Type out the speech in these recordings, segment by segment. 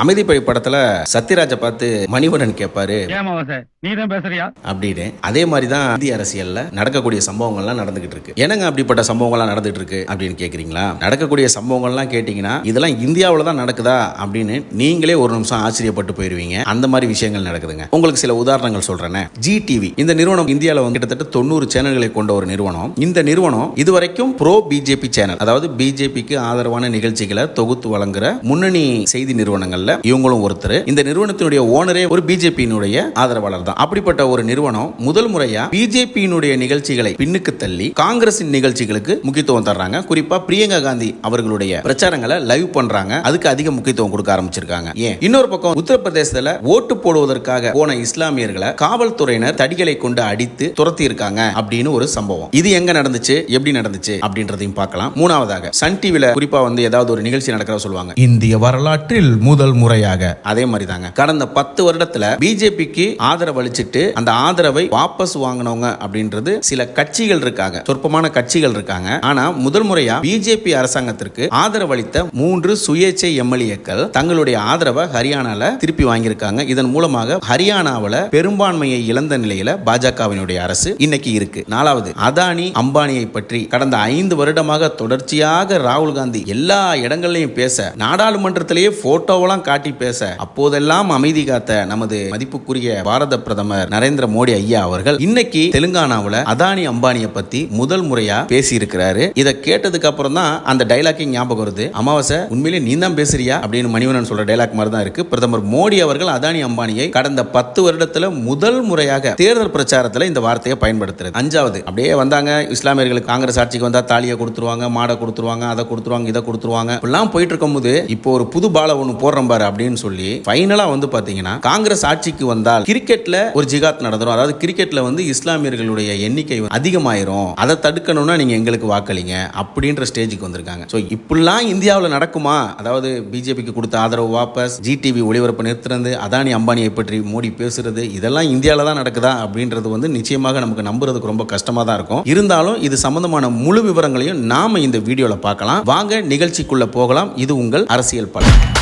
அமைதிப்படை படத்துல சத்யராஜை பார்த்து மணிவண்ணன் கேட்பாரு ஏமா சார்? நீ தான் பேசுறியா? அப்படின்னு. அதே மாதிரி தான் இந்திய அரசியல்ல நடக்கக்கூடிய சம்பவங்கள்லாம் நடந்துகிட்டு இருக்கு. என்னங்க அப்படிப்பட்ட சம்பவங்கள்லாம் நடந்துட்டு இருக்கு அப்படின்னு கேக்குறீங்களா? நடக்கக்கூடிய சம்பவங்கள்லாம் கேட்டீங்கன்னா இதெல்லாம் இந்தியாவில் தான் நடக்குதா அப்படின்னு நீங்களே ஒரு நிமிஷம் ஆச்சரியப்பட்டு போயிருவீங்க. அந்த மாதிரி விஷயங்கள் நடக்குதுங்க. உங்களுக்கு சில உதாரணங்கள் சொல்றேன். ஜி டிவி இந்த நிறுவனம் இந்தியாவில் வந்து கிட்டத்தட்ட தொண்ணூறு சேனல்களை கொண்ட ஒரு நிறுவனம். இந்த நிறுவனம் இதுவரைக்கும் ப்ரோ பிஜேபி சேனல் அதாவது பிஜேபிக்கு ஆதரவான நிகழ்ச்சிகளை தொகுத்து வழங்குற முன்னணி செய்தி நிறுவனங்கள்ல இவங்களும் ஒருத்தர். இந்த நிறுவனத்தினுடைய ஓனரே ஒரு பிஜேபியினுடைய ஆதரவாளர் தான். அப்படிப்பட்ட ஒரு நிறுவனம் முதல் முறையா பிஜேபியினுடைய நிகழ்ச்சிகளை பின்னுக்கு தள்ளி காங்கிரசின் நிகழ்ச்சிகளுக்கு முக்கியத்துவம் தர்றாங்க. குறிப்பா பிரியங்கா காந்தி அவர்களுடைய பிரச்சாரங்களை லைவ் பண்றாங்க. அதுக்கு அதிக முக்கியத்துவம் கொடுக்க ஆரம்பிச்சிருக்காங்க. ஏன்? இன்னொரு பக்கம் உத்தரப்பிரதேசத்துல ஓட்டு போடுவதற்காக போன இஸ்லாமியர்களை காவல்துறையினர் தடிகளை கொண்டு அடித்து துரத்தி இருக்காங்க அப்படின்னு ஒரு சம்பவம். இது எங்க நடந்துச்சு? எப்படி நடந்துச்சு? அப்படின்றதையும் பார்க்கலாம். மூணாவதாக சன் டிவில குறிப்பா வந்து ஏதாவது ஒரு நிகழ்ச்சி நடக்கிறத சொல்லுவாங்க. இந்திய வரலாற்றில் முதல் முறையாக. அதே மாதிரி தாங்க கடந்த பத்து வருடத்துல பிஜேபிக்கு ஆதரவு அளிச்சிட்டு அந்த ஆதரவை வாபஸ் வாங்கினவங்க அப்படின்றது சில கட்சிகள் இருக்காங்க. சொற்பமான கட்சிகள் இருக்காங்க. ஆனா முதல் முறையா பிஜேபி அரசாங்கத்திற்கு ஆதரவு அளித்த மூன்று சுயேட்சை எம்எல்ஏக்கள் தங்களுடைய ஆதரவை ஹரியானால திருப்பி வாங்கியிருக்காங்க. இதன் மூலமாக ஹரியானாவில் பெரும்பான்மையை இழந்த நிலையில பாஜகவினுடைய அரசு இன்னைக்கு இருக்கு. நாலாவது அதானி அம்பானியை பற்றி கடந்த ஐந்து வருடமாக தொடர்ச்சியாக ராகுல் காந்தி எல்லா இடங்கள்லையும் பேச நாடாளுமன்றத்திலேயே போட்டோவெல்லாம் காட்டி பேச அப்போதெல்லாம் அமைதி காத்த நமது மதிப்புக்குரிய பாரத பிரதமர் நரேந்திர மோடி ஐயா அவர்கள் இன்னைக்கு தெலுங்கானாவில் அதானி அம்பானிய பத்தி முதல் முறையா பேசி இருக்கிறாரு இதை கேட்டதுக்கு அப்புறம் தான் அந்த டைலாக்கே ஞாபகம் வருது. அமாவாசை உண்மையிலே நீ தான் பேசுறியா? அப்படின்னு மணிவனன் சொல்ற டைலாக் மாதிரி தான் இருக்கு. பிரதமர் மோடி அவர்கள் அதானி அம்பானியை கடந்த பத்து வருடத்துல முதல் முறையாக தேர்தல் பிரச்சாரத்துல இந்த வார்த்தையை பயன்படுத்துறது. அஞ்சாவது அப்படியே வந்தாங்க. இஸ்லாமியர்களுக்கு காங்கிரஸ் ஆட்சிக்கு வந்தா தாலியை கொடுத்துருவாங்க மாடை கொடுத்துருவாங்க அதை கொடுத்துருவாங்க இதை கொடுத்துருவாங்க. இப்படிலாம் போயிட்டு இருக்கும்போது இப்போ ஒரு புது பால ஒன்று போடுறோம் பாரு அப்படின்னு சொல்லி ஃபைனலா வந்து பாத்தீங்கன்னா காங்கிரஸ் ஆட்சிக்கு வந்தால் கிரிக்கெட்ல ஒரு ஜிகாத் நடந்துரும். அதாவது கிரிக்கெட்ல வந்து இஸ்லாமியர்களுடைய எண்ணிக்கை அதிகமாயிரும். அதை தடுக்கணும்னா நீங்க எங்களுக்கு வாக்களிங்க அப்படின்ற ஸ்டேஜுக்கு வந்திருக்காங்க. ஸோ இப்படிலாம் இந்தியாவில் நடக்குமா? அதாவது பிஜேபிக்கு கொடுத்த ஆதரவு வாபஸ் ஜிடிவி ஒளிபரப்பு நிறுத்துறது அதானி அம்பானியை பற்றி மோடி பேசுறது இதெல்லாம் இந்தியாவில் தான் நடக்குதா அப்படின்றது வந்து நிச்சயமாக நமக்கு நம்புறதுக்கு ரொம்ப கஷ்டமா தான் இருக்கும். இருந்தாலும் இது சம்பந்தமான முழு விவரங்களையும் நாம இந்த வீடியோவில் பார்க்கலாம். வாங்க நிகழ்ச்சிக்குள்ள போகலாம். இது உங்கள் அரசியல் பலம்.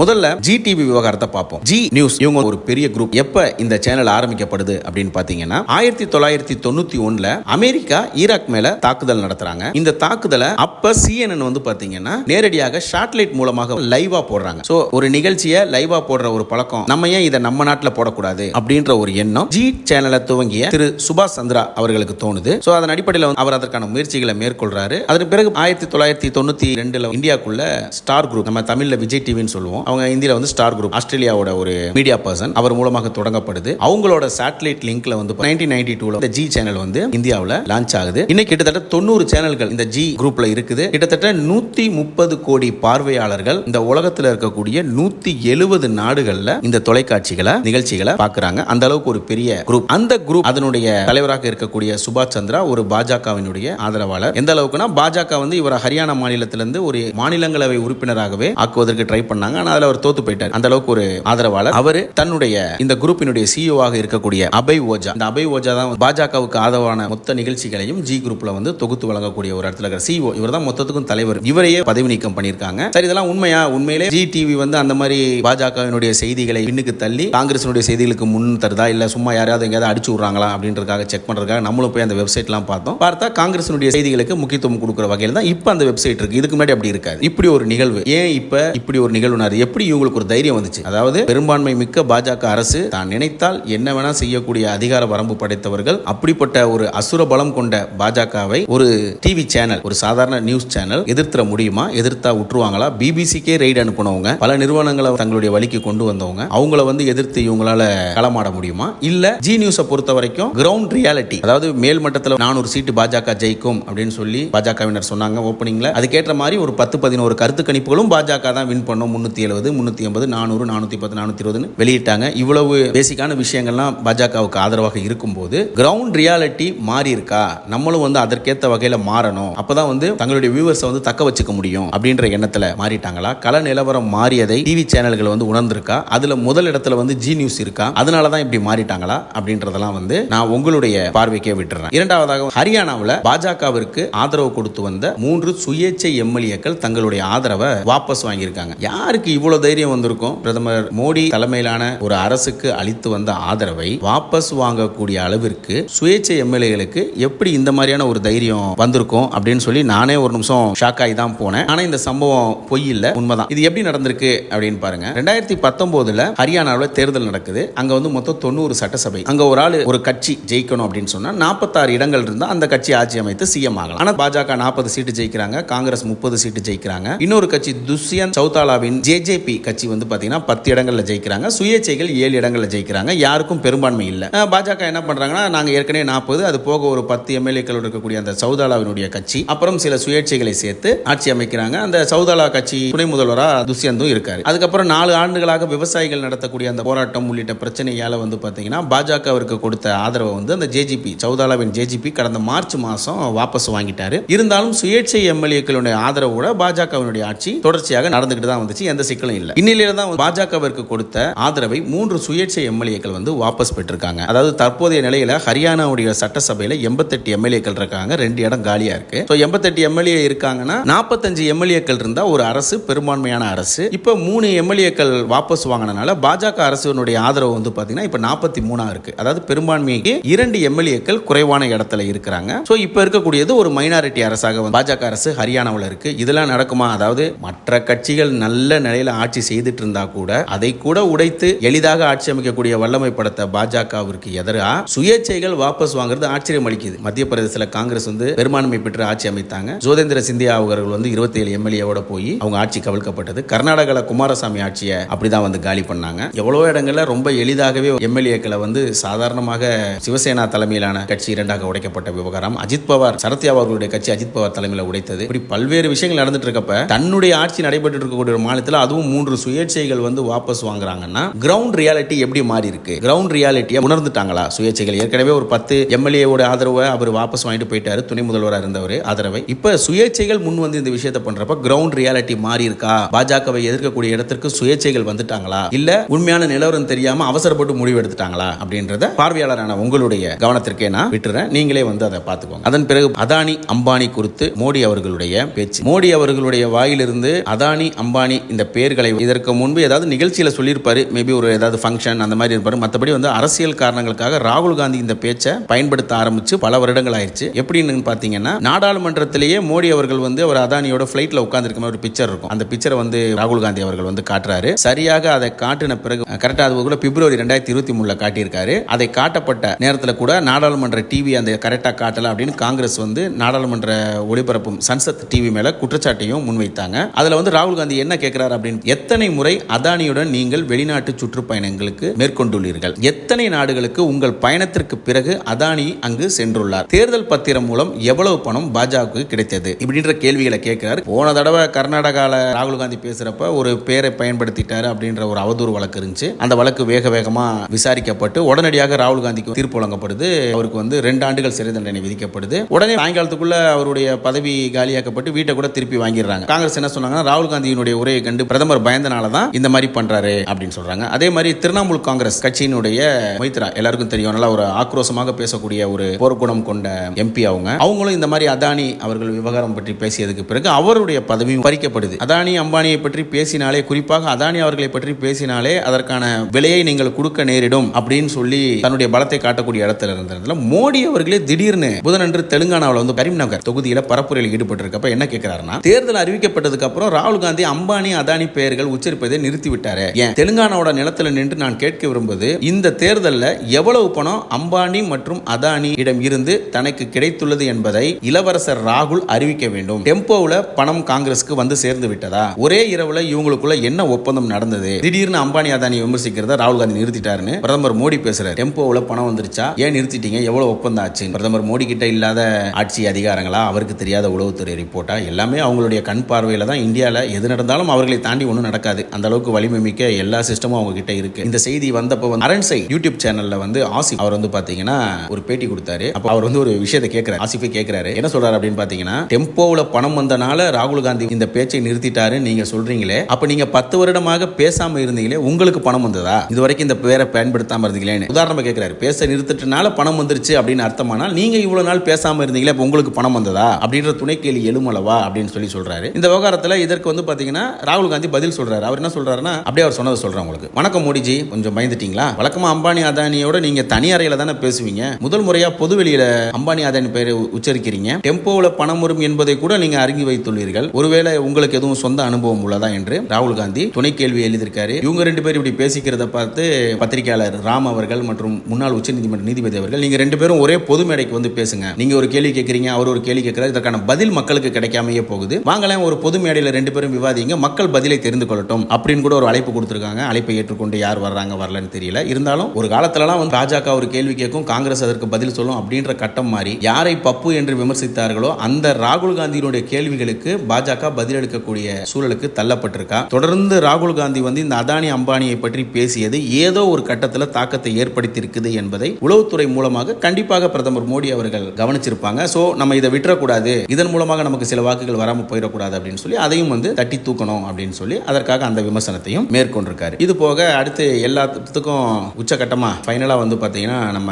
முதல்ல ஜி டிவி விவகாரத்தை பார்ப்போம். ஜி நியூஸ் இவங்க ஒரு பெரிய குரூப் எப்ப இந்த சேனல் ஆரம்பிக்கப்படுது அப்படின்னு பாத்தீங்கன்னா ஆயிரத்தி தொள்ளாயிரத்தி தொண்ணூத்தி ஒண்ணுல அமெரிக்கா ஈராக் மேல தாக்குதல் நடத்துறாங்க. இந்த தாக்குதலை அப்ப சிஎன்என் வந்து பாத்தீங்கன்னா நேரடியாக ஷாட்டலைட் மூலமாக லைவா போடுறாங்க. சோ ஒரு நிகழ்ச்சியை லைவா போடுற ஒரு பழக்கம். நம்ம ஏன் இதை நம்ம நாட்டுல போடக்கூடாது அப்படின்ற ஒரு எண்ணம் ஜி சேனலை துவங்கிய திரு சுபாஷ் சந்திரா அவர்களுக்கு தோணுது. சோ அதன் அடிப்படையில் வந்து அவர் அதற்கான முயற்சிகளை மேற்கொள்றாரு. அதன் பிறகு ஆயிரத்தி தொள்ளாயிரத்தி தொண்ணூத்தி ரெண்டுல இந்தியாக்குள்ள ஸ்டார் குரூப் நம்ம தமிழ்ல விஜய் டிவின்னு சொல்லுவோம். அவங்க இந்தியில வந்து ஸ்டார் குரூப் ஆஸ்திரேலியாவோட ஒரு மீடியா பர்சன் அவர் மூலமாக தொடங்கப்படுது. அவங்களோட சேட்டலைட் லிங்க்ல வந்து நைன்டீன் நைன்டி டூல இந்த ஜி சேனல் வந்து இந்தியாவில் லான்ச் ஆகுது. இன்னைக்கு கிட்டத்தட்ட தொண்ணூறு சேனல்கள் இந்த ஜி குரூப்ல இருக்குது. கிட்டத்தட்ட நூத்தி முப்பது கோடி பார்வையாளர்கள் இந்த உலகத்தில் இருக்கக்கூடிய நூத்தி எழுபது நாடுகள்ல இந்த தொலைக்காட்சிகளை நிகழ்ச்சிகளை பாக்குறாங்க. அந்த அளவுக்கு ஒரு பெரிய குரூப் அந்த குரூப் அதனுடைய தலைவராக இருக்கக்கூடிய சுபாஷ் சந்திரா ஒரு பாஜகவினுடைய ஆதரவாளர். எந்த அளவுக்குன்னா பாஜக வந்து இவரை ஹரியானா மாநிலத்திலிருந்து ஒரு மாநிலங்களவை உறுப்பினராகவே ஆக்குவதற்கு ட்ரை பண்ணாங்க. ஆனால் அதுல அவர் தோத்து போயிட்டார். அந்த அளவுக்கு ஒரு ஆதரவாளர். அவர் தன்னுடைய இந்த குரூப்பினுடைய சிஇஓவாக இருக்கக்கூடிய அபய் ஓஜா. இந்த அபய் ஓஜா தான் பாஜகவுக்கு ஆதரவான மொத்த நிகழ்ச்சிகளையும் ஜி குரூப்ல வந்து தொகுத்து வழங்கக்கூடிய ஒரு இடத்துல இருக்கிற சிஓ இவர் தான் மொத்தத்துக்கும் தலைவர். இவரையே பதவி நீக்கம் பண்ணியிருக்காங்க. சரி இதெல்லாம் உண்மையா? உண்மையிலே ஜி டிவி வந்து அந்த மாதிரி பாஜகவினுடைய செய்திகளை பின்னுக்கு தள்ளி காங்கிரசினுடைய செய்திகளுக்கு முன் தருதா? இல்ல சும்மா யாராவது எங்கேயாவது அடிச்சு விடுறாங்களா? அப்படின்றதுக்காக செக் பண்றதுக்காக நம்மளும் போய் அந்த வெப்சைட்லாம் பார்த்தோம். பார்த்தா காங்கிரசினுடைய செய்திகளுக்கு முக்கியத்துவம் கொடுக்குற வகையில் தான் இப்போ அந்த வெப்சைட் இருக்கு. இதுக்கு முன்னாடி அப்படி இருக்காது. இப்படி ஒரு நிகழ்வு. ஏன் இப்ப இப்படி ஒரு நிகழ்வு நடக்குது? எப்படி இவங்களுக்கு ஒரு தைரியம் வந்துச்சு? அதாவது பெரும்பான்மை மிக்க பாஜக அரசு தான் நினைத்தால் என்ன வேணா செய்யக்கூடிய அதிகார வரம்பு படைத்தவர்கள் அப்படிப்பட்ட ஒரு அசுர பலம் கொண்ட பாஜகவை ஒரு டிவி சேனல் ஒரு சாதாரண நியூஸ் சேனல் எதிர்த்திட முடியுமா? எதிர்த்தா விட்டுருவாங்களா பிபிசிக்கே ரெய்டு அனுப்பினவங்க பல நிறுவனங்களை தங்களுடைய வழிக்கு கொண்டு வந்தவங்க அவங்கள வந்து எதிர்த்து இவங்களால களமாட முடியுமா? இல்ல ஜி நியூஸை பொறுத்த வரைக்கும் கிரவுண்ட் ரியாலிட்டி அதாவது மேல் மட்டத்தில் நானூறு சீட்டு பாஜக ஜெயிக்கும் அப்படின்னு சொல்லி பாஜகவினர் சொன்னாங்க ஓப்பனிங்ல அதுக்கேற்ற மாதிரி ஒரு பத்து பதினோரு கருத்து கணிப்புகளும் பாஜக தான் வின் பண்ணும் முன்னூத்தி எழுபது முன்னூத்தி எண்பது நானூறு நானூத்தி பத்து நானூத்தி இருபதுன்னு வெளியிட்டாங்க. இவ்வளவு பேசிக்கான விஷயங்கள்லாம் பாஜகவுக்கு ஆதரவாக இருக்கும்போது கிரவுண்ட் ரியாலிட்டி மாறி இருக்கா நம்மளும் வந்து அதற்கேற்ற வகையில மாறணும். அப்பதான் வந்து தங்களுடைய வியூவர்ஸை வந்து தக்க வச்சுக்க முடியும் அப்படின்ற எண்ணத்துல மாறிட்டாங்களா? கல நிலவரம் மாறியதை டிவி சேனல்கள் வந்து உணர்ந்திருக்கா? அதுல முதல் இடத்துல வந்து ஜி நியூஸ் இருக்கா? அதனால தான் இப்படி மாறிட்டாங்களா? அப்படின்றதெல்லாம் வந்து நான் உங்களுடைய பார்வைக்கே விட்டுறேன். இரண்டாவதாக ஹரியானாவில் பாஜகவிற்கு ஆதரவு கொடுத்து வந்த மூன்று சுயேட்சை எம்எல்ஏக்கள் தங்களுடைய ஆதரவை வாபஸ் வாங்கியிருக்காங்க. யாருக்கு இவ்வளவு தைரியம் வந்திருக்கும். பிரதமர் மோடி தலைமையிலான ஒரு அரசுக்கு அளித்து வந்த ஆதரவை வாபஸ் வாங்கக்கூடிய அளவிற்கு சுயேட்சை எம்எல்ஏகளுக்கு எப்படி இந்த மாதிரியான ஒரு தைரியம் வந்திருக்கும் அப்படின்னு சொல்லி நானே ஒரு நிமிஷம் ஷாக் ஆகி தான் போனேன். ஆனா இந்த சம்பவம் பொய் இல்ல உண்மைதான். இது எப்படி நடந்திருக்கு அப்படின்னு பாருங்க. ரெண்டாயிரத்தி பத்தொன்பதுல ஹரியானாவில் தேர்தல் நடக்குது. அங்க வந்து மொத்தம் தொண்ணூறு சட்டசபை. அங்க ஒரு ஆள் ஒரு கட்சி ஜெயிக்கணும் அப்படின்னு சொன்னா நாற்பத்தாறு இடங்கள் இருந்தா அந்த கட்சி ஆட்சி அமைத்து சிஎம் ஆகலாம். ஆனா பாஜக நாற்பது சீட்டு ஜெயிக்கிறாங்க. காங்கிரஸ் முப்பது சீட்டு ஜெயிக்கிறாங்க. இன்னொரு கட்சி துஷ்யந்த் சௌதாலாவின் பிஜேபி கட்சி வந்து பார்த்தீங்கன்னா பத்து இடங்களில் ஜெயிக்கிறாங்க. சுயேட்சைகள் ஏழு இடங்களில் ஜெயிக்கிறாங்க. யாருக்கும் பெரும்பான்மை இல்லை. பாஜக என்ன பண்றாங்கன்னா நாங்கள் ஏற்கனவே நாற்பது அது போக ஒரு பத்து எம்எல்ஏக்கள் இருக்கக்கூடிய அந்த சௌதாலாவினுடைய கட்சி அப்புறம் சில சுயேட்சைகளை சேர்த்து ஆட்சி அமைக்கிறாங்க. அந்த சௌதாலா கட்சி துணை முதல்வராக துஷ்யந்தும் இருக்காரு. அதுக்கப்புறம் நாலு ஆண்டுகளாக விவசாயிகள் நடத்தக்கூடிய அந்த போராட்டம் உள்ளிட்ட பிரச்சனையால் வந்து பார்த்தீங்கன்னா பாஜகவிற்கு கொடுத்த ஆதரவை வந்து அந்த ஜேஜிபி சௌதாலாவின் ஜேஜிபி கடந்த மார்ச் மாதம் வாபஸ் வாங்கிட்டாரு. இருந்தாலும் சுயேட்சை எம்எல்ஏக்களுடைய ஆதரவோட பாஜகவினுடைய ஆட்சி தொடர்ச்சியாக நடந்துகிட்டு தான் வந்துச்சு. எந்த சிக்கலும் இல்லை. இந்நிலையில தான் பாஜகவிற்கு கொடுத்த ஆதரவை மூன்று சுயேட்சை எம்எல்ஏக்கள் வந்து வாபஸ் பெற்றிருக்காங்க. அதாவது தற்போதைய நிலையில ஹரியானாவுடைய சட்டசபையில எண்பத்தெட்டு எம்எல்ஏக்கள் இருக்காங்க. ரெண்டு இடம் காலியா இருக்கு. ஸோ எண்பத்தெட்டு எம்எல்ஏ இருக்காங்கன்னா நாற்பத்தஞ்சு எம்எல்ஏக்கள் இருந்தா ஒரு அரசு பெரும்பான்மையான அரசு. இப்போ மூணு எம்எல்ஏக்கள் வாபஸ் வாங்கினால பாஜக அரசுனுடைய ஆதரவு வந்து பாத்தீங்கன்னா இப்போ நாற்பத்தி மூணா இருக்கு. அதாவது பெரும்பான்மைக்கு இரண்டு எம்எல்ஏக்கள் குறைவான இடத்துல இருக்கிறாங்க. ஸோ இப்போ இருக்கக்கூடியது ஒரு மைனாரிட்டி அரசாக பாஜக அரசு ஹரியானாவில் இருக்கு. இதெல்லாம் நடக்குமா? அதாவது மற்ற கட்சிகள் நல்ல நிலையில ஆட்சி செய்துட்டு இருந்தா கூட அதை கூட உடைத்து எளிதாக ஆட்சி அமைக்கக்கூடிய வல்லமை படத்தை பாஜகவிற்கு எதிராக சுயேட்சைகள் வாபஸ் வாங்குறது ஆச்சரியம் அளிக்குது. மத்திய பிரதேசல காங்கிரஸ் வந்து பெரும்பான்மை பெற்று ஆட்சி அமைத்தாங்க. ஜோதேந்திர சிந்தியா அவர்கள் வந்து இருபத்தி ஏழு எம்எல்ஏவோட போய் அவங்க ஆட்சி கவிழ்க்கப்பட்டது. கர்நாடகாவில் குமாரசாமி ஆட்சியை அப்படிதான் வந்து காலி பண்ணாங்க. எவ்வளவு இடங்கள்ல ரொம்ப எளிதாகவே எம்எல்ஏக்களை வந்து சாதாரணமாக சிவசேனா தலைமையிலான கட்சி இரண்டாக உடைக்கப்பட்ட விவகாரம். அஜித் பவார் சரத்யா அவர்களுடைய கட்சி அஜித் பவார் தலைமையில் உடைத்தது. இப்படி பல்வேறு விஷயங்கள் நடந்துட்டு இருக்கப்ப தன்னுடைய ஆட்சி நடைபெற்று இருக்கக்கூடிய ஒரு மாநிலத்தில் அதுவும் மூன்று சுயேட்சைகள் வந்து வாபஸ் வாங்குறாங்கன்னா கிரவுண்ட் ரியாலிட்டி எப்படி மாறி இருக்கு கிரவுண்ட் ரியாலிட்டியை உணர்ந்துட்டாங்களா? சுயேட்சைகள். ஏற்கனவே ஒரு பத்து எம்எல்ஏவோட ஆதரவை அவர் வாபஸ் வாங்கிட்டு போயிட்டாரு. துணை முதல்வராக இருந்தவர் ஆதரவை. இப்ப சுயேட்சைகள் முன் வந்து இந்த விஷயத்தை பண்றப்ப கிரவுண்ட் ரியாலிட்டி மாறி இருக்கா பாஜகவை எதிர்க்கக்கூடிய இடத்திற்கு சுயேட்சைகள் வந்துட்டாங்களா? இல்ல உண்மையான நிலவரம் தெரியாம அவசரப்பட்டு முடிவு எடுத்துட்டாங்களா? அப்படின்றத பார்வையாளரான உங்களுடைய கவனத்திற்கே நான் விட்டுறேன். நீங்களே வந்து அதை பார்த்துக்கோங்க. அதன் பிறகு அதானி அம்பானி குறித்து மோடி அவர்களுடைய பேச்சு. மோடி அவர்களுடைய வாயிலிருந்து அதானி அம்பானி இந்த பேர் பேர்களை இதற்கு முன்பு ஏதாவது நிகழ்ச்சியில் சொல்லியிருப்பார். மேபி ஒரு ஏதாவது ஃபங்க்ஷன் அந்த மாதிரி இருப்பார். மற்றபடி வந்து அரசியல் காரணங்களுக்காக ராகுல் காந்தி இந்த பேச்சை பயன்படுத்த ஆரம்பிச்சு பல வருடங்கள் ஆயிடுச்சு. எப்படின்னு பார்த்தீங்கன்னா நாடாளுமன்றத்திலேயே மோடி அவர்கள் வந்து அவர் அதானியோட ஃபிளைட்ல உட்கார்ந்துருக்க மாதிரி ஒரு பிக்சர் இருக்கும். அந்த பிக்சரை வந்து ராகுல் காந்தி அவர்கள் வந்து காட்டுறாரு. சரியாக அதை காட்டின பிறகு கரெக்டாக அது கூட பிப்ரவரி ரெண்டாயிரத்தி இருபத்தி மூணுல காட்டியிருக்காரு. அதை காட்டப்பட்ட நேரத்தில் கூட நாடாளுமன்ற டிவி அந்த கரெக்டாக காட்டல அப்படின்னு காங்கிரஸ் வந்து நாடாளுமன்ற ஒளிபரப்பும் சன்சத் டிவி மேல குற்றச்சாட்டையும் முன்வைத்தாங்க. அதுல வந்து ராகுல் காந்தி என்ன கேட்கிறார் அப்படின்னு எத்தனை முறை அதானியுடன் நீங்கள் வெளிநாட்டு சுற்றுப்பயணங்களுக்கு மேற்கொண்டுள்ளீர்கள்? எத்தனை நாடுகளுக்கு உங்கள் பயணத்திற்கு பிறகு அதானி அங்கு சென்றுள்ளார்? தேர்தல் பத்திரம் மூலம் எவ்வளவு பணம் பாஜகவுக்கு கிடைத்தது? இப்படின்ற கேள்விகளை கேட்கிறார். போன தடவை கர்நாடகால ராகுல் காந்தி பேசுறப்ப ஒரு பேரை பயன்படுத்திட்டாரு அப்படின்ற ஒரு அவதூறு வழக்கு இருந்துச்சு. அந்த வழக்கு வேக வேகமா விசாரிக்கப்பட்டு உடனடியாக ராகுல் காந்திக்கு தீர்ப்பு வழங்கப்படுது. அவருக்கு வந்து ரெண்டு ஆண்டுகள் சிறை தண்டனை விதிக்கப்படுது. உடனே சாயங்காலத்துக்குள்ள அவருடைய பதவி காலியாக்கப்பட்டு வீட்டை கூட திருப்பி வாங்கிடுறாங்க. காங்கிரஸ் என்ன சொன்னாங்கன்னா ராகுல் காந்தியினுடைய உரையை கண்டு பிரதமர் பயந்தனால தான் இந்த மாதிரி பண்றாரு அப்படின்னு சொல்றாங்க. அதே மாதிரி திரிணாமுல் காங்கிரஸ் கட்சியினுடைய மைத்ரா எல்லாருக்கும் தெரியும். நல்லா ஒரு ஆக்ரோஷமாக பேசக்கூடிய ஒரு போர்க்குணம் கொண்ட எம்பி அவங்க. அவங்களும் இந்த மாதிரி அதானி அவர்கள் விவகாரம் பற்றி பேசியதுக்கு பிறகு அவருடைய பதவியும் பறிக்கப்படுது. அதானி அம்பானியை பற்றி பேசினாலே குறிப்பாக அதானி அவர்களை பற்றி பேசினாலே அதற்கான விலையை நீங்கள் கொடுக்க நேரிடும் அப்படின்னு சொல்லி தன்னுடைய பலத்தை காட்டக்கூடிய இடத்துல இருந்ததுல மோடி அவர்களே திடீர்னு புதனன்று தெலுங்கானாவில் வந்து கரீம்நகர் தொகுதியில் பரப்புரையில் ஈடுபட்டிருக்கப்ப என்ன கேட்கிறாருன்னா தேர்தல் அறிவிக்கப்பட்டதுக்கு அப்புறம் ராகுல் காந்தி அம்பானி அதானி பெயர்கள் உச்சரிப்பதை நிறுத்திவிட்டாரு. ஏன்? தெலுங்கானாவோட நிலத்துல நின்று நான் கேட்க விரும்புவது இந்த தேர்தலில் எவ்வளவு பணம் அம்பானி மற்றும் அதானி இடம் இருந்து தனக்கு கிடைத்துள்ளது என்பதை இளவரசர் ராகுல் அறிவிக்க வேண்டும். டெம்போவில் பணம் காங்கிரஸ்க்கு வந்து சேர்ந்து விட்டதா? ஒரே இரவுல இவங்களுக்குள்ள என்ன ஒப்பந்தம் நடந்தது? திடீர்னு அம்பானி அதானி விமர்சிக்கிறத ராகுல் காந்தி நிறுத்திட்டாருன்னு பிரதமர் மோடி பேசுறாரு. டெம்போவில் பணம் வந்துருச்சா? ஏன் நிறுத்திட்டீங்க? எவ்வளவு ஒப்பந்தம் ஆச்சு? பிரதமர் மோடி கிட்ட இல்லாத ஆட்சி அதிகாரங்களா? அவருக்கு தெரியாத உளவுத்துறை ரிப்போர்ட்டா? எல்லாமே அவங்களுடைய கண் பார்வையில தான் இந்தியாவில் எது நடந்தாலும் அவர்களை தாண்டி தாண்டி ஒன்றும் நடக்காது. அந்த அளவுக்கு வலிமை மிக்க எல்லா சிஸ்டமும் அவங்க கிட்ட இருக்கு. இந்த செய்தி வந்தப்போ வந்து அரண்சை யூடியூப் சேனல்ல வந்து ஆசிப் அவர் வந்து பாத்தீங்கன்னா ஒரு பேட்டி கொடுத்தாரு. அப்போ அவர் வந்து ஒரு விஷயத்தை கேட்கிறாரு ஆசிஃபே கேட்கிறாரு என்ன சொல்றாரு அப்படின்னு பாத்தீங்கன்னா டெம்போவில் பணம் வந்தனால ராகுல் காந்தி இந்த பேச்சை நிறுத்திட்டாரு நீங்க சொல்றீங்களே. அப்ப நீங்க பத்து வருடமாக பேசாம இருந்தீங்களே உங்களுக்கு பணம் வந்ததா? இது வரைக்கும் இந்த பேரை பயன்படுத்தாம இருந்தீங்களேன்னு. உதாரணமா கேட்கிறாரு பேச நிறுத்திட்டனால பணம் வந்துருச்சு அப்படின்னு அர்த்தமானால் நீங்க இவ்வளவு நாள் பேசாம இருந்தீங்களே அப்ப உங்களுக்கு பணம் வந்ததா? அப்படின்ற துணை கேள்வி எழுமளவா அப்படின்னு சொல்லி சொல்றாரு. இந்த விவகாரத்துல இதற்கு வந்து பாத்தீங்கன்னா ராகுல் காந்தி பதில் சொல்றாரு. அவர் என்ன சொல்றாருன்னா அப்படியே அவர் சொன்னதை சொல்றேன் உங்களுக்கு. வணக்கம் மோடிஜி. கொஞ்சம் பயந்துட்டீங்களா? வழக்கமா அம்பானி அதானியோட நீங்க தனி அறையில தானே பேசுவீங்க. முதல் முறையா பொது வெளியில அம்பானி அதானி பெயரை உச்சரிக்கிறீங்க. டெம்போவில் பணம் வரும் என்பதை கூட நீங்க அறிஞ்சு வைத்துள்ளீர்கள். ஒருவேளை உங்களுக்கு எதுவும் சொந்த அனுபவம் உள்ளதா என்று ராகுல் காந்தி துணை கேள்வி எழுதியிருக்காரு. இவங்க ரெண்டு பேரும் இப்படி பேசிக்கிறத பார்த்து பத்திரிகையாளர் ராம் அவர்கள் மற்றும் முன்னாள் உச்சநீதிமன்ற நீதிபதி அவர்கள் நீங்க ரெண்டு பேரும் ஒரே பொது மேடைக்கு வந்து பேசுங்க. நீங்க ஒரு கேள்வி கேட்கறீங்க அவர் ஒரு கேள்வி கேட்கிறார் இதற்கான பதில் மக்களுக்கு கிடைக்காமையே போகுது. வாங்கலாம் ஒரு பொது மேடையில் ரெண்டு பேரும் விவாதிங்க. மக்கள் பதிலை தெரிந்து கொள்ளட்டும் அப்படின்னு கூட ஒரு அழைப்பு கொடுத்திருக்காங்க. அழைப்பை ஏற்றுக்கொண்டு யார் வர்றாங்க வரலன்னு தெரியல. இருந்தாலும் ஒரு காலத்துலலாம் வந்து பாஜக ஒரு கேள்வி கேட்கும் காங்கிரஸ் அதற்கு பதில் சொல்லும் அப்படின்ற கட்டம் மாறி யாரை பப்பு என்று விமர்சித்தார்களோ அந்த ராகுல் காந்தியினுடைய கேள்விகளுக்கு பாஜக பதிலளிக்கக்கூடிய சூழலுக்கு தள்ளப்பட்டிருக்கா. தொடர்ந்து ராகுல் காந்தி வந்து இந்த அதானி அம்பானியை பற்றி பேசியது ஏதோ ஒரு கட்டத்தில் தாக்கத்தை ஏற்படுத்தி இருக்குது என்பதை உளவுத்துறை மூலமாக கண்டிப்பாக பிரதமர் மோடி அவர்கள் கவனிச்சிருப்பாங்க. சோ நம்ம இதை விட்டுறக்கூடாது. இதன் மூலமாக நமக்கு சில வாக்குகள் வராம போயிடக்கூடாது அப்படின்னு சொல்லி அதையும் வந்து தட்டி தூக்கணும் அப்படின்னு சொல்லி அதற்காக அந்த விமர்சனத்தையும் மேற்கொண்டிருக்காரு. இது போக அடுத்து எல்லாத்துக்கும் உச்சகட்டமா ஃபைனலா வந்து பாத்தீங்கன்னா நம்ம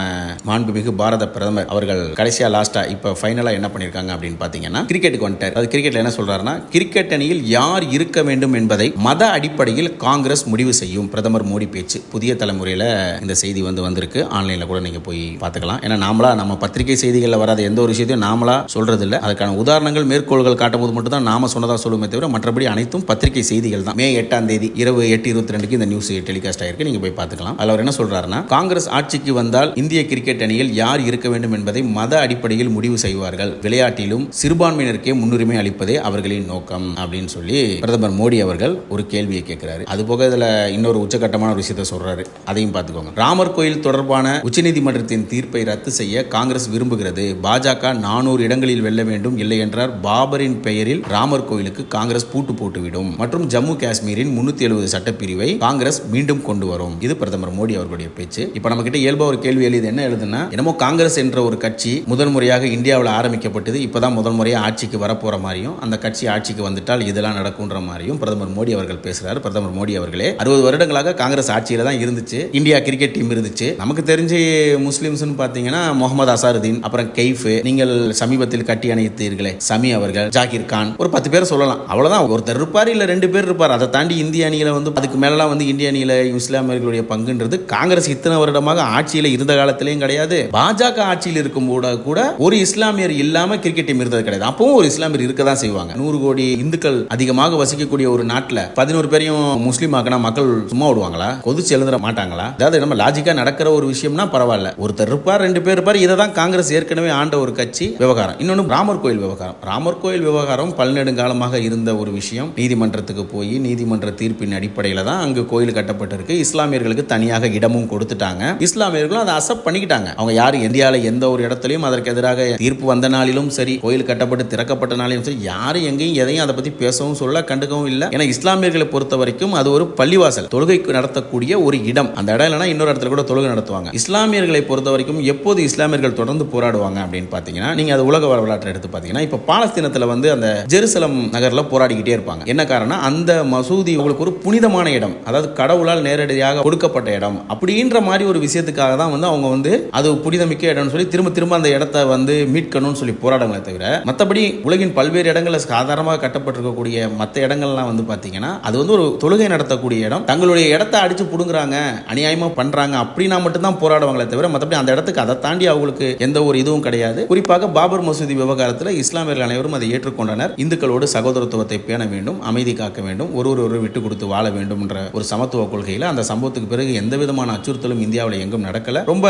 மாண்புமிகு பாரத பிரதமர் அவர்கள் கடைசியா லாஸ்டா இப்ப ஃபைனலா என்ன பண்ணிருக்காங்க அப்படின்னு பாத்தீங்கன்னா கிரிக்கெட்டுக்கு வந்துட்டார். அது கிரிக்கெட்ல என்ன சொல்றாருன்னா கிரிக்கெட் அணியில் யார் இருக்க வேண்டும் என்பதை மத அடிப்படையில் காங்கிரஸ் முடிவு செய்யும். பிரதமர் மோடி பேச்சு புதிய தலைமுறையில இந்த செய்தி வந்து வந்திருக்கு. ஆன்லைன்ல கூட நீங்க போய் பார்த்துக்கலாம். ஏன்னா நாமளா நம்ம பத்திரிகை செய்திகளில் வராத எந்த ஒரு விஷயத்தையும் நாமளா சொல்றது இல்லை அதுக்கான உதாரணங்கள் மேற்கோள்கள் காட்டும் போது மட்டும் தான் நாம சொன்னதா சொல்லுமே தவிர மற்றபடி அனைத்தும் பத்திரிகை செய்திகள் தான் மே எட்டாம் தேதி இரவு எட்டு இருபத்தி ரெண்டுக்கு இந்த நியூஸ் டெலிகாஸ்ட் ஆயிருக்கு. நீங்க போய் பார்த்துக்கலாம். அதுல அவர் என்ன சொல்றாருன்னா காங்கிரஸ் ஆட்சிக்கு வந்தால் இந்திய கிரிக்கெட் அணியில் யார் இருக்க வேண்டும் என்பதை மத அடிப்படையில் முடிவு செய்வார்கள். விளையாட்டிலும் சிறுபான்மையினருக்கே முன்னுரிமை அளிப்பதே அவர்களின் நோக்கம் அப்படின்னு சொல்லி பிரதமர் மோடி அவர்கள் ஒரு கேள்வியை கேட்கிறாரு. அது போக இதுல இன்னொரு உச்சகட்டமான ஒரு விஷயத்தை சொல்றாரு. அதையும் பார்த்துக்கோங்க. ராமர் கோயில் தொடர்பான உச்சநீதிமன்றத்தின் தீர்ப்பை ரத்து செய்ய காங்கிரஸ் விரும்புகிறது. பாஜக நானூறு இடங்களில் வெல்ல வேண்டும் இல்லை என்றார். பாபரின் பெயரில் ராமர் கோயிலுக்கு காங்கிரஸ் பூட்டு போட்டுவிடும். மற்றும் ஜம்மு காஷ்மீரின் முன்னூத்தி எழுபது சட்டப்பிரிவை காங்கிரஸ் மீண்டும் கொண்டு வரும். இது பிரதமர் மோடி அவர்களுடைய பேச்சு. இப்ப நம்ம கிட்ட இயல்பா ஒரு கேள்வி எழுது. என்ன எழுதுனா என்னமோ காங்கிரஸ் என்ற ஒரு கட்சி முதல் முறையாக இந்தியாவில் ஆரம்பிக்கப்பட்டது. இப்பதான் முதல் முறையாக ஆட்சிக்கு வரப்போற மாதிரியும் அந்த கட்சி ஆட்சிக்கு வந்துட்டால் இதெல்லாம் நடக்கும்ன்ற மாதிரியும் பிரதமர் மோடி அவர்கள் பேசுறாரு. பிரதமர் மோடி அவர்களே அறுபது வருடங்களாக காங்கிரஸ் ஆட்சியில தான் இருந்துச்சு. இந்தியா கிரிக்கெட் டீம் இருந்துச்சு. நமக்கு தெரிஞ்சு முஸ்லிம்ஸ் பார்த்தீங்கன்னா முகமது அசாருதீன் அப்புறம் கெய்ஃப் நீங்கள் சமீபத்தில் கட்டி அணைத்தீர்களே சமி அவர்கள் ஜாகிர் கான் ஒரு பத்து பேர் சொல்லலாம். அவ்வளவுதான். ஒருத்தர் இருப்பார் இல்ல ரெண்டு பேர் இருப்பார் அதை தாண்டி இந்திய அணியில வந்து அதுக்கு மேலாம் வந்து இந்திய அணியில இஸ்லாமியர்களுடைய பங்குன்றது காங்கிரஸ் இத்தனை வருடமாக ஆட்சியில் இருந்த காலத்திலையும் கிடையாது. பாஜக ஆட்சியில் இருக்கும் கூட கூட ஒரு இஸ்லாமியர் இல்லாம கிரிக்கெட் டீம் இருந்தது கிடையாது. அப்பவும் ஒரு இஸ்லாமியர் இருக்க தான் செய்வாங்க. நூறு கோடி இந்துக்கள் அதிகமாக வசிக்கக்கூடிய ஒரு நாட்டில் பதினோரு பேரையும் முஸ்லீம் ஆக்கினா மக்கள் சும்மா விடுவாங்களா கொதிச்சு எழுந்துட மாட்டாங்களா? அதாவது நம்ம லாஜிக்கா நடக்கிற ஒரு விஷயம்னா பரவாயில்ல. ஒருத்தர் இருப்பார் ரெண்டு பேர் இருப்பார். இதை தான் காங்கிரஸ் ஏற்கனவே ஆண்ட ஒரு கட்சி விவகாரம். இன்னொன்று ராமர் கோயில் விவகாரம். ராமர் கோயில் விவகாரம் பல்நெடுங்காலமாக இருந்த ஒரு விஷயம். நீதிமன்றத்துக்கு போய் நீதிமன்ற தீர்ப்பின் அடிப்படையில் தான் அங்கு கோயில் கட்டப்பட்டிருக்கு. இஸ்லாமியர்களுக்கு தனியாக இடமும் கொடுத்துட்டாங்க. இஸ்லாமியர்களும் அதை அசப்ட் பண்ணிக்கிட்டாங்க. அவங்க யாரும் இந்தியாவில் எந்த ஒரு இடத்துலையும் அதற்கு எதிராக தீர்ப்பு வந்த நாளிலும் சரி கோயில் கட்டப்பட்டு திறக்கப்பட்ட நாளிலும் சரி யாரும் எங்கேயும் எதையும் அதை பற்றி பேசவும் சொல்ல கண்டுக்கவும் இல்லை. ஏன்னா இஸ்லாமியர்களை பொறுத்த வரைக்கும் அது ஒரு பள்ளிவாசல். தொழுகைக்கு நடத்தக்கூடிய ஒரு இடம். அந்த இடம் இல்லைன்னா இன்னொரு இடத்துல கூட தொழுகை நடத்துவாங்க. இஸ்லாமியர்களை பொறுத்த வரைக்கும் எப்போது இஸ்லாமியர்கள் தொடர்ந்து போராடுவாங்க அப்படின்னு பார்த்தீங்கன்னா நீங்க அது உலக வரலாற்றை எடுத்து பார்த்தீங்கன்னா இப்போ பாலஸ்தீனத்தில் வந்து அந்த ஜெருசலம் நகரில் போராடிக்கிட்டே இருப்பாங்க. என்ன காரணம் அந்த அந்த மசூதி உங்களுக்கு ஒரு புனிதமான இடம். அதாவது கடவுளால் நேரடியாக கொடுக்கப்பட்ட இடம். அப்படின்ற மாதிரி ஒரு விஷயத்துக்காக தான் வந்து அவங்க வந்து அது புனிதமிக்க இடம்னு சொல்லி திரும்ப திரும்ப அந்த இடத்த வந்து மீட்கணும்னு சொல்லி போராடுங்களே தவிர மற்றபடி உலகின் பல்வேறு இடங்களில் சாதாரணமாக கட்டப்பட்டிருக்கக்கூடிய மற்ற இடங்கள்லாம் வந்து பார்த்தீங்கன்னா அது வந்து ஒரு தொழுகை நடத்தக்கூடிய இடம். தங்களுடைய இடத்த அடிச்சு புடுங்குறாங்க அநியாயமாக பண்ணுறாங்க அப்படின்னா மட்டும்தான் போராடுவாங்களே தவிர மற்றபடி அந்த இடத்துக்கு அதை தாண்டி அவங்களுக்கு எந்த ஒரு இதுவும் கிடையாது. குறிப்பாக பாபர் மசூதி விவகாரத்தில் இஸ்லாமியர்கள் அனைவரும் அதை ஏற்றுக்கொண்டனர். இந்துக்களோடு சகோதரத்துவத்தை பேண வேண்டும் அமைதி காக்க வேண்டும் ஒரு ஒரு விட்டு கொடுத்து வாழ வேண்டும் என்ற ஒரு சமத்துவ கொள்கையில் அந்த சம்பவத்துக்கு பிறகு எந்த விதமான அச்சுறுத்தலும் இந்தியாவில் எங்கும் நடக்கல. ரொம்ப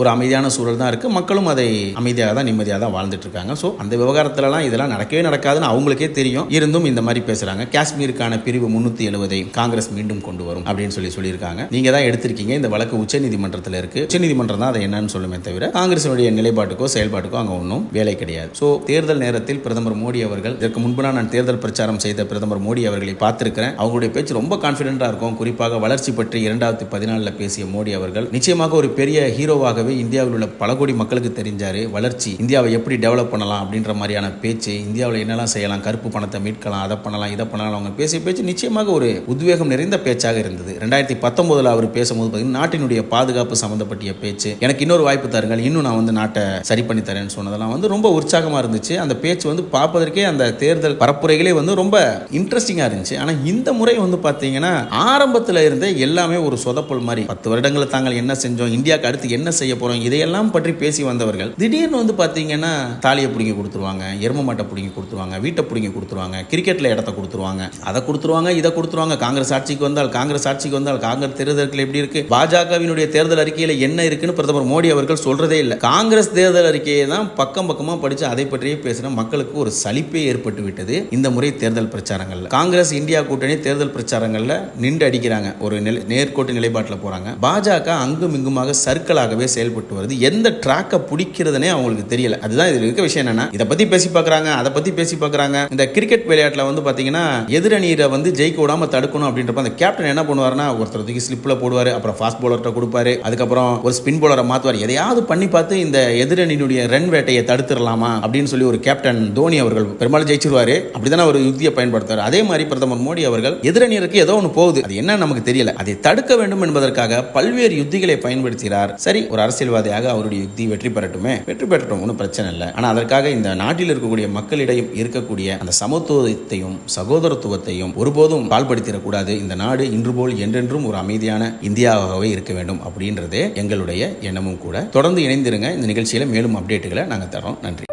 ஒரு அமைதியான சூழல் தான் இருக்கு. மக்களும் அதை அமைதியாக தான் நிம்மதியாக தான் வாழ்ந்துட்டு இருக்காங்க. ஸோ அந்த விவகாரத்திலலாம் இதெல்லாம் நடக்கவே நடக்காதுன்னு அவங்களுக்கே தெரியும். இருந்தும் இந்த மாதிரி பேசுறாங்க. காஷ்மீருக்கான பிரிவு முன்னூத்தி எழுபதை காங்கிரஸ் மீண்டும் கொண்டு வரும் அப்படின்னு சொல்லி சொல்லியிருக்காங்க. நீங்க தான் எடுத்திருக்கீங்க. இந்த வழக்கு உச்சநீதிமன்றத்தில் இருக்கு. உச்சநீதிமன்றம் தான் அதை என்னன்னு சொல்லுமே தவிர காங்கிரசினுடைய நிலைப்பாட்டுக்கோ செயல்பாட்டுக்கோ அங்கே ஒன்றும் வேலை கிடையாது. ஸோ தேர்தல் நேரத்தில் பிரதமர் மோடி அவர்கள் இதற்கு முன்பு நான் தேர்தல் பிரச்சாரம் செய்த பிரதமர் மோடி அவர்களை பார்த்திருக்கிறேன். அவங்களுடைய பேச்சு ரொம்ப கான்ஃபிடென்ட்டாக இருக்கும். குறிப்பாக வளர்ச்சி பற்றி இரண்டாயிரத்தி பதினாலில் பேசிய மோடி அவர்கள் நிச்சயமாக ஒரு பெரிய ஹீரோவாகவே இந்தியாவில் உள்ள பல கோடி மக்களுக்கு தெரிஞ்சாரு. வளர்ச்சி இந்தியாவை எப்படி டெவலப் பண்ணலாம் அப்படின்ற மாதிரியான பேச்சு இந்தியாவில் என்னெல்லாம் செய்யலாம் கருப்பு பணத்தை மீட்கலாம் அதை பண்ணலாம் இதை பண்ணலாம் அவங்க பேசிய பேச்சு நிச்சயமாக ஒரு உத்வேகம் நிறைந்த பேச்சாக இருந்தது. ரெண்டாயிரத்தி பத்தொன்பதுல அவர் பேசும்போது பார்த்தீங்கன்னா நாட்டினுடைய பாதுகாப்பு சம்பந்தப்பட்ட பேச்சு. எனக்கு இன்னொரு வாய்ப்பு தாருங்கள் இன்னும் நான் வந்து நாட்டை சரி பண்ணி தரேன்னு சொன்னதெல்லாம் வந்து ரொம்ப உற்சாகமாக இருந்துச்சு. அந்த பேச்சு வந்து பார்ப்பதற்கே அந்த தேர்தல் பரப்புரைகளே வந்து ரொம்ப இன்ட்ரெஸ்டிங்காக இருந்துச்சு. ஆனால் இந்த முறை வந்து பார்த்தீங்கன்னா ஆரம்பத்தில் இருந்தே எல்லாமே ஒரு சொதப்பல் மாதிரி. பத்து வருடங்களில் தாங்கள் என்ன செஞ்சோம் இந்தியாவுக்கு அடுத்து என்ன செய்ய போகிறோம் இதையெல்லாம் பற்றி பேசி வந்தவர்கள் திடீர்னு வந்து பார்த்தீங்கன்னா தாலியை பிடிங்கி கொடுத்துருவாங்க எரும மாட்டை பிடிங்கி கொடுத்துருவாங்க வீட்டை பிடிங்கி கொடுத்துருவாங்க கிரிக்கெட்டில் இடத்த கொடுத்துருவாங்க. அதை கொடுத்துருவாங்க இதை கொடுத்துருவாங்க. காங்கிரஸ் ஆட்சிக்கு வந்தால் காங்கிரஸ் ஆட்சிக்கு வந்தால் காங்கிரஸ் தேர்தல்கள் எப்படி இருக்கு பாஜகவினுடைய தேர்தல் அறிக்கையில் என்ன இருக்குன்னு பிரதமர் மோடி அவர்கள் சொல்றதே இல்லை. காங்கிரஸ் தேர்தல் அறிக்கையை தான் பக்கம் பக்கமாக படித்து அதை பற்றியே பேசின மக்களுக்கு ஒரு சலிப்பே ஏற்பட்டு விட்டது இந்த முறை தேர்தல் பிரச்சாரங்கள் காங்கிரஸ் இந்தியா கூட்டணி தேர்தல் பிரச்சாரங்களில் நின்று அடிக்கிறாங்க. ஒரு நிலை நேர்கோட்டு நிலைப்பாட்டில் போறாங்க. பாஜக அங்கும் இங்குமாக சர்க்கிளாகவே செயல்பட்டு வருது. எந்த ட்ராக்கை பிடிக்கிறதுனே அவங்களுக்கு தெரியல. அதுதான் இதில் இருக்க விஷயம் என்னன்னா இதை பத்தி பேசி பார்க்குறாங்க அதை பத்தி பேசி பார்க்குறாங்க. இந்த கிரிக்கெட் விளையாட்டில் வந்து பார்த்தீங்கன்னா எதிரணியரை வந்து ஜெயிக்க விடாம தடுக்கணும் அப்படின்றப்ப அந்த கேப்டன் என்ன பண்ணுவாருன்னா ஒருத்தர் தூக்கி ஸ்லிப்பில் போடுவார் அப்புறம் ஃபாஸ்ட் பவுலர்கிட்ட கொடுப்பாரு. அதுக்கப்புறம் ஒரு ஸ்பின் பவுலரை மாற்றுவார் எதையாவது பண்ணி பார்த்து இந்த எதிரணியினுடைய ரன் வேட்டையை தடுத்துடலாமா அப்படின்னு சொல்லி ஒரு கேப்டன் தோனி அவர்கள் பெரும்பாலும் ஜெயிச்சிருவாரு. அப்படிதானே ஒரு யுக்தியை பயன்படுத்துவார். அதே மாதிரி பிரதமர் மோடி அவர்கள் எதிரணியருக்கு ஏதோ ஒன்று போகுது. அது என்ன நமக்கு தெரியல. அதை தடுக்க வேண்டும் என்பதற்காக பல்வேறு யுத்திகளை பயன்படுத்துகிறார். சரி ஒரு அரசியல்வாதியாக அவருடைய யுக்தி வெற்றி பெறட்டுமே? வெற்றி பெறட்டும் ஒன்றும் பிரச்சனை இல்லை. ஆனால் அதற்காக இந்த நாட்டில் இருக்கக்கூடிய மக்களிடையும் இருக்கக்கூடிய அந்த சமத்துவத்தையும் சகோதரத்துவத்தையும் ஒருபோதும் பால்படுத்திடக்கூடாது. இந்த நாடு இன்று போல் என்றென்றும் ஒரு அமைதியான இந்தியாவாகவே இருக்க வேண்டும் அப்படின்றதே எங்களுடைய எண்ணமும் கூட. தொடர்ந்து இணைந்திருங்க. இந்த நிகழ்ச்சியில மேலும் அப்டேட்டுகளை நாங்கள் தரோம் நன்றி.